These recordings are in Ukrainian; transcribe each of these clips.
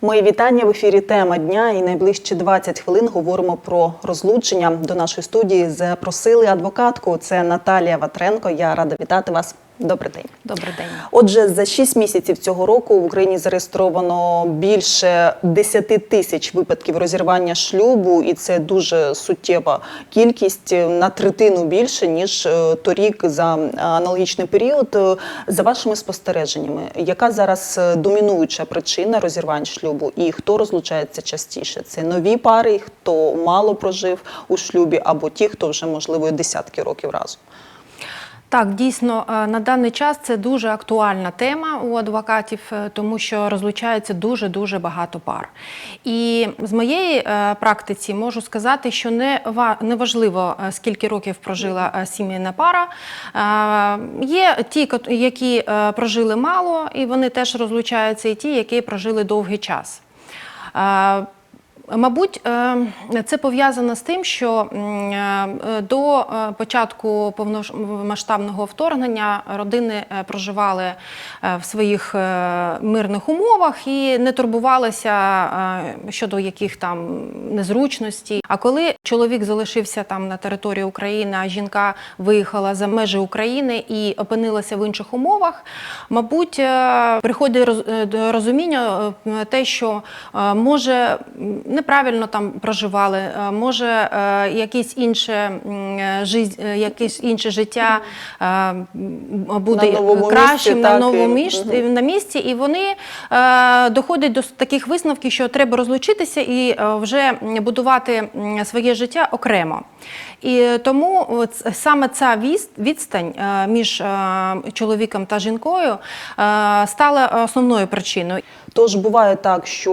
Мої вітання в ефірі. Тема дня і найближчі 20 хвилин говоримо про розлучення. До нашої студії запросили адвокатку. Це Наталія Ватренко. Я рада вітати вас. Добрий день. Добрий день. Отже, за 6 місяців цього року в Україні зареєстровано більше 10 тисяч випадків розірвання шлюбу, і це дуже суттєва кількість на третину більше ніж е, торік за аналогічний період. Е, За вашими спостереженнями, яка зараз е, домінуюча причина розірвань шлюбу, і хто розлучається частіше? Це нові пари, хто мало прожив у шлюбі, або ті, хто вже можливо десятки років разом. Так, дійсно, е, на даний час це дуже актуальна тема у адвокатів, е, тому що розлучається дуже дуже багато пар. І з моєї е, практиці можу сказати, що не важливо, скільки років прожила сімейна пара. Є ті, які прожили мало, і вони теж розлучаються, і ті, які прожили довгий час. Мабуть, е, це пов'язано з тим, що е, до е, початку повномасштабного вторгнення родини проживали в своїх мирних умовах і не турбувалися щодо яких там незручностей. А коли чоловік залишився там на території України, а жінка виїхала за межі України і опинилася в інших умовах, мабуть, приходить розуміння те, що може неправильно там проживали, е, може е, якесь інше якесь інше життя е, буде На кращим місці, на новому і- місці, на місці, і вони доходять до таких висновків, що треба розлучитися і вже будувати своє життя окремо. І тому саме ця відстань між чоловіком та жінкою стала основною причиною. Тож буває так, що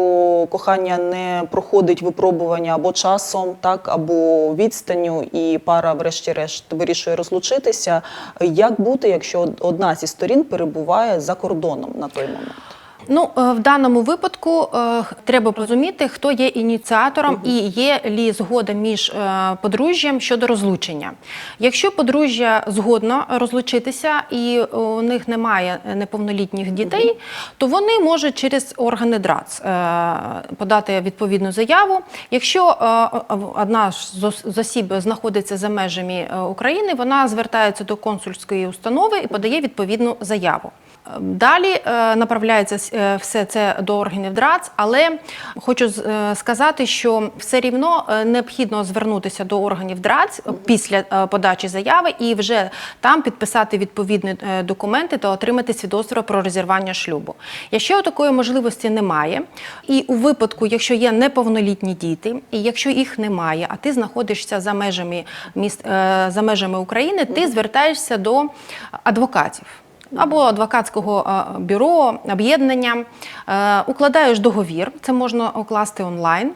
кохання не проходить випробування або часом, так або відстанню, і пара, врешті-решт, вирішує розлучитися. Як бути, якщо одна зі сторін перебуває за кордоном на той момент? Ну, е, в даному випадку е, треба розуміти, хто є ініціатором і є лі згода між е, подружжям щодо розлучення. Якщо подружжя згодно розлучитися і у них немає неповнолітніх дітей, то вони можуть через органи ДРАЦ подати відповідну заяву. Якщо одна з осіб знаходиться за межами України, вона звертається до консульської установи і подає відповідну заяву. Далі е, направляється е, все це до органів ДРАЦ, але хочу е, сказати, що все рівно необхідно звернутися до органів ДРАЦ після подачі заяви і вже там підписати відповідні документи та отримати свідоцтво про розірвання шлюбу. Якщо такої можливості немає, і у випадку, якщо є неповнолітні діти, і якщо їх немає, а ти знаходишся за межами міст за межами України, ти звертаєшся до адвокатів або адвокатського е, бюро, об'єднання, е, укладаєш договір, це можна укласти онлайн.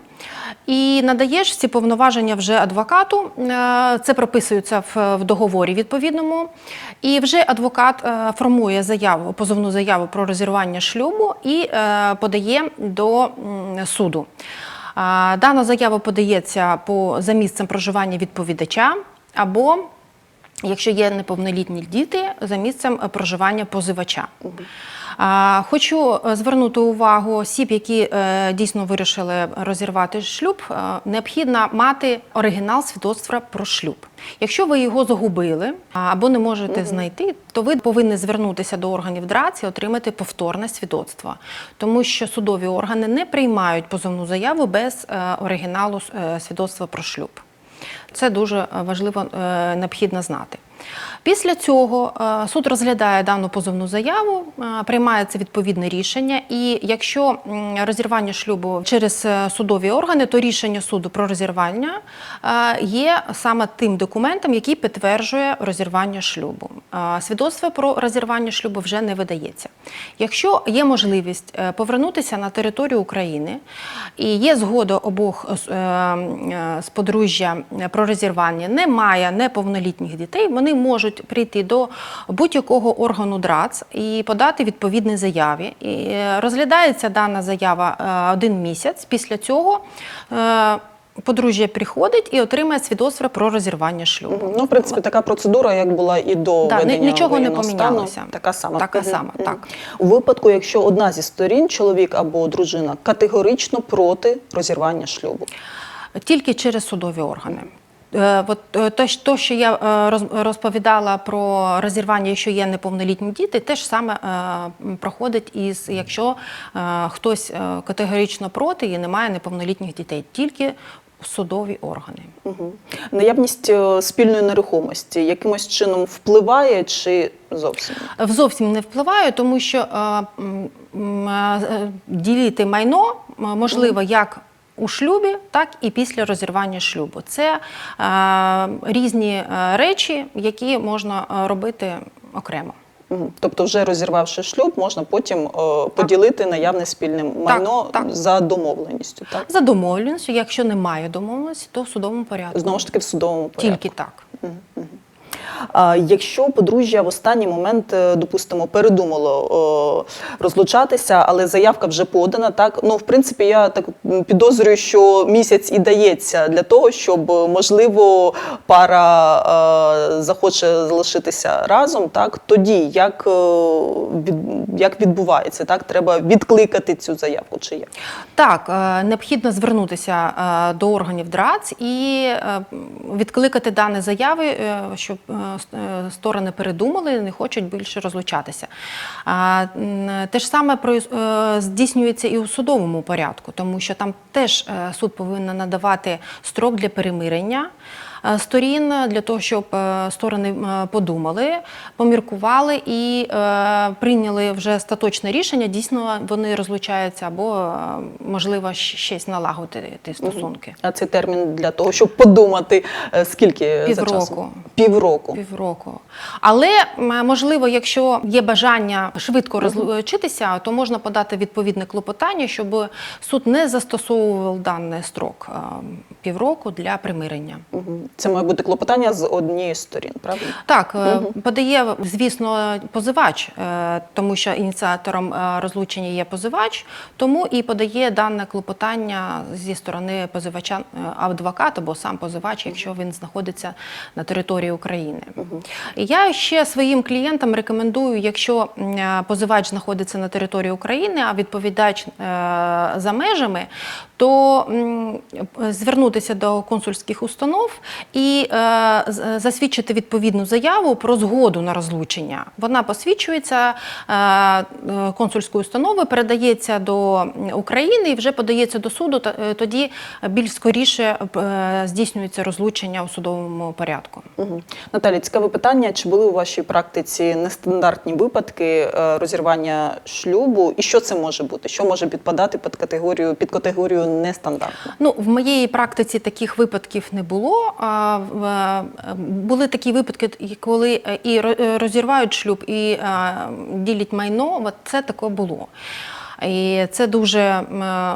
І надаєш ці повноваження вже адвокату, е, це прописується в, договорі відповідному. І вже адвокат формує заяву, позовну заяву про розірвання шлюбу і подає до суду. Дана заява подається по, за місцем проживання відповідача або якщо є неповнолітні діти за місцем е, проживання позивача. Хочу е, звернути увагу осіб, які е, дійсно вирішили розірвати шлюб. Необхідно мати оригінал свідоцтва про шлюб. Якщо ви його загубили або не можете знайти, то ви повинні звернутися до органів ДРАЦ і отримати повторне свідоцтво, тому що судові органи не приймають позовну заяву без оригіналу свідоцтва про шлюб. Це дуже важливо е, необхідно знати. Після цього е, суд розглядає дану позовну заяву, е, приймається відповідне рішення, і якщо розірвання шлюбу через е, судові органи, то рішення суду про розірвання є саме тим документом, який підтверджує розірвання шлюбу. Свідоцтво про розірвання шлюбу вже не видається. Якщо є можливість повернутися на територію України і є згода обох з подружжя про розірвання, немає неповнолітніх дітей, вони можуть прийти до будь-якого органу ДРАЦ і подати відповідні заяві. І е, розглядається дана заява е, один місяць. Після цього е, подружжя приходить і отримає свідоцтво про розірвання шлюбу. Ну, в принципі, така процедура, як була і до Да, введення нічого не помінялося. стану, така сама. Така сама, Мгм. так. У випадку, якщо одна зі сторін, чоловік або дружина, категорично проти розірвання шлюбу. Тільки через судові органи. Е, От е, то, що- я е, розповідала про розірвання, якщо є неповнолітні діти, те ж саме проходить із якщо хтось категорично проти і немає неповнолітніх дітей, тільки судові органи. Мгм. Наявність спільної нерухомості якимось чином впливає чи зовсім? Зовсім не впливає, тому що ділити майно можливо як у шлюбі, так і після розірвання шлюбу. Це е, різні е, речі, які можна е, робити окремо. Тобто, вже розірвавши шлюб, можна потім е, поділити наявне спільне майно так. за домовленістю. Так За домовленістю, якщо немає домовленості, то в судовому порядку. знову ж таки в судовому порядку. Тільки так. А якщо подружжя в останній момент, е, допустимо, передумало е, розлучатися, але заявка вже подана, так ну в принципі, я так підозрюю, що місяць і дається для того, щоб е, можливо пара захоче залишитися разом. Так тоді як, як відбувається, так треба відкликати цю заявку чи як? Так, необхідно звернутися до органів ДРАЦ і відкликати дані заяви, щоб сторони передумали не хочуть більше розлучатися. Те ж саме е, здійснюється і у судовому порядку, тому що там теж е, суд повинен надавати строк для перемирення. Е, Сторін для того, щоб е, сторони е, подумали, поміркували і е, прийняли вже остаточне рішення. Дійсно, вони розлучаються або е, можливо щось налагодити стосунки. А цей термін для того, щоб подумати, е, скільки за Півроку. часом? Півроку. Півроку. Але можливо, якщо є бажання швидко розлучитися, то можна подати відповідне клопотання, щоб суд не застосовував даний строк е, півроку для примирення. Це має бути клопотання з однієї з сторін, правильно? Так, е, подає, звісно, позивач, е, тому що ініціатором е, розлучення є позивач, тому і подає дане клопотання зі сторони позивача адвокат або сам позивач, якщо він знаходиться на території України. І я ще своїм клієнтам рекомендую, якщо позивач знаходиться на території України, а відповідач за межами, то звернутися до консульських установ і е, з- засвідчити відповідну заяву про згоду на розлучення. Вона посвідчується е, е, консульською установою, передається до України і вже подається до суду. та- е, Тоді більш скоріше е, здійснюється розлучення у судовому порядку. Угу. Наталі, цікаве питання: чи були у вашій практиці нестандартні випадки е, розірвання шлюбу, і що це може бути? Що може підпадати під категорію під категорію нестандартно? Ну, в моєї практиці таких випадків не було. Е, Були такі випадки, коли е, і е, розірвають шлюб, і ділять майно. От це таке було. І це дуже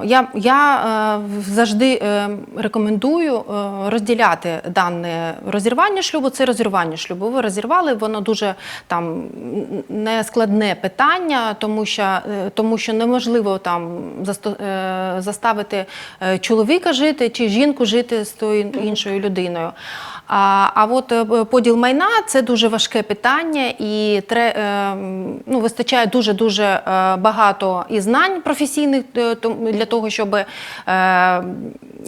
я, я е, завжди е, рекомендую е, розділяти дане розірвання шлюбу. Це розірвання шлюбу. Ви розірвали, воно дуже там нескладне питання, тому що, тому що неможливо там заставити чоловіка жити чи жінку жити з тою іншою людиною. А, а от е, поділ майна це дуже важке питання, і тре, е, ну, вистачає дуже дуже багато і знань професійних е, для того, щоб е,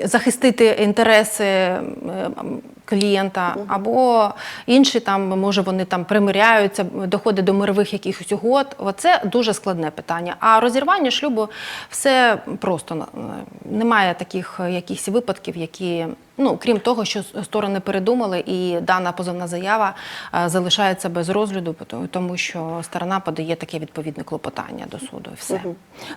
захистити інтереси. Клієнта або інші там, може, вони там примиряються, доходить до мирових якихось угод. Оце дуже складне питання. А розірвання шлюбу все просто немає таких якихось випадків, які ну крім того, що сторони передумали, і дана позовна заява е, залишається без розгляду, тому що сторона подає таке відповідне клопотання до суду. І все.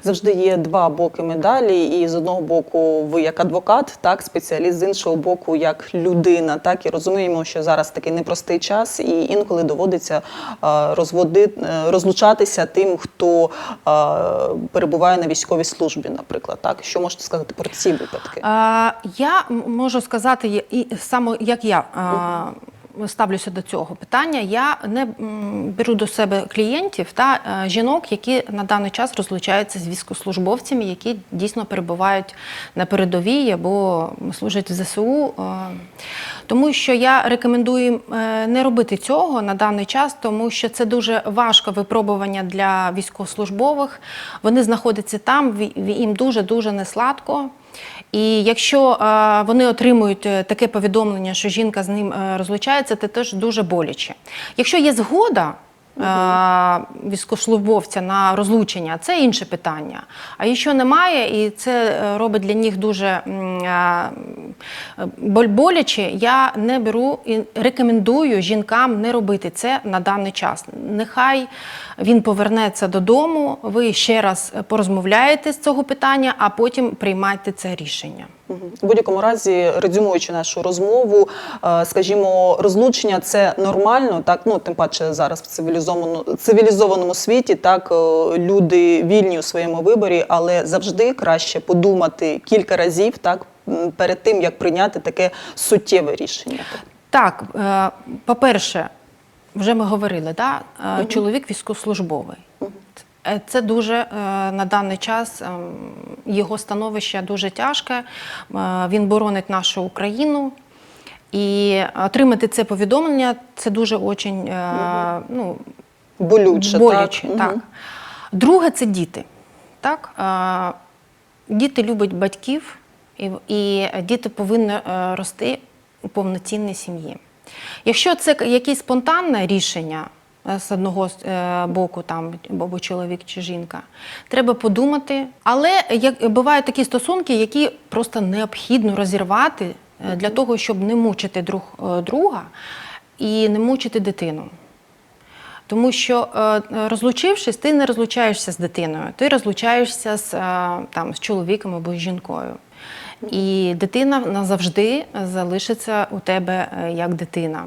Завжди є два боки медалі, і з одного боку, ви як адвокат, так спеціаліст, з іншого боку, як людина. Так і розуміємо, що зараз такий непростий час, і інколи доводиться е, розводи, е, розлучатися тим, хто перебуває на військовій службі, наприклад. Так, що можете сказати про ці випадки? А, я можу сказати, і саме як я ставлюся до цього питання. Я не беру до себе клієнтів та е, жінок, які на даний час розлучаються з військовослужбовцями, які дійсно перебувають на передовій або служать в ЗСУ. е. Тому що я рекомендую е, не робити цього на даний час, тому що це дуже важке випробування для військовослужбових. Вони знаходяться там, їм дуже дуже несладко. І якщо е, вони отримують е, таке повідомлення, що жінка з ним е, розлучається, це теж дуже боляче. Якщо є згода. Е, Військовослужбовця на розлучення це інше питання. А якщо немає, і це е, робить для них дуже е, боляче, я не беру і рекомендую жінкам не робити це на даний час. Нехай він повернеться додому, ви ще раз порозмовляєте з цього питання, а потім приймайте це рішення. У будь-якому разі, резюмуючи нашу розмову, е, скажімо, розлучення це нормально, так ну тим паче зараз в цивілізованому цивілізованому світі, так е, люди вільні у своєму виборі, але завжди краще подумати кілька разів, так перед тим як прийняти таке суттєве рішення. Так, е, по-перше, вже ми говорили, да? чоловік військовослужбовий. Е, Це дуже е, на даний час ем, його становище дуже тяжке. Е, Він боронить нашу Україну. І отримати це повідомлення це дуже очень, ну, Болюче, боляче. так? Так. Мгм. Друге це діти. Так? Діти люблять батьків, і, діти повинні рости у повноцінній сім'ї. Якщо це якесь спонтанне рішення з одного е, боку, там, або чоловік чи жінка, треба подумати. Але як, бувають такі стосунки, які просто необхідно розірвати е, для того, щоб не мучити друг е, друга і не мучити дитину. Тому що е, розлучившись, ти не розлучаєшся з дитиною, ти розлучаєшся з, е, там, з чоловіком або з жінкою. І дитина назавжди залишиться у тебе е, як дитина.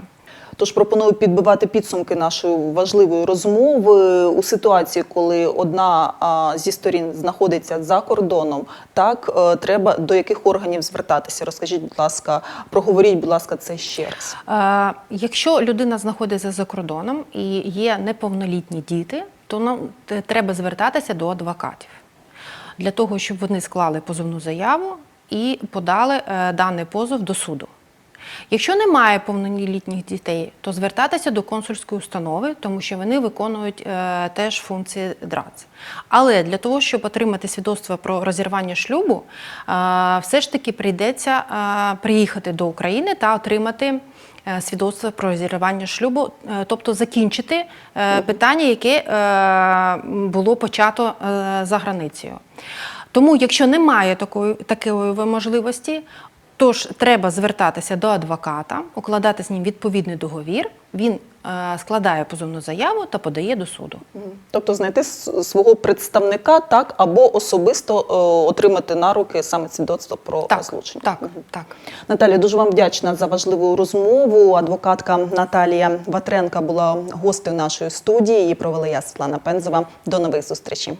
Тож пропоную підбивати підсумки нашої важливої розмови у ситуації, коли одна зі сторін знаходиться за кордоном. Так е, треба до яких органів звертатися? Розкажіть, будь ласка, проговоріть, будь ласка, це ще раз. Е, Якщо людина знаходиться за кордоном і є неповнолітні діти, то нам треба звертатися до адвокатів для того, щоб вони склали позовну заяву і подали е, даний позов до суду. Якщо немає повнолітніх дітей, то звертатися до консульської установи, тому що вони виконують е, теж функції ДРАЦ. Але для того, щоб отримати свідоцтво про розірвання шлюбу, е, все ж таки прийдеться е, приїхати до України та отримати е, свідоцтво про розірвання шлюбу, е, тобто закінчити е, питання, яке було почато за границею. Тому, якщо немає такої, такої можливості, Тож треба звертатися до адвоката, укладати з ним відповідний договір. Він е, складає позовну заяву та подає до суду. Тобто знайти свого представника, так або особисто е, отримати на руки саме свідоцтво про Так, розлучення. так, Мгм. так. Наталія, дуже вам вдячна за важливу розмову. Адвокатка Наталія Ватренка була гостею нашої студії. Її провела я Світлана Пензова. До нових зустрічей.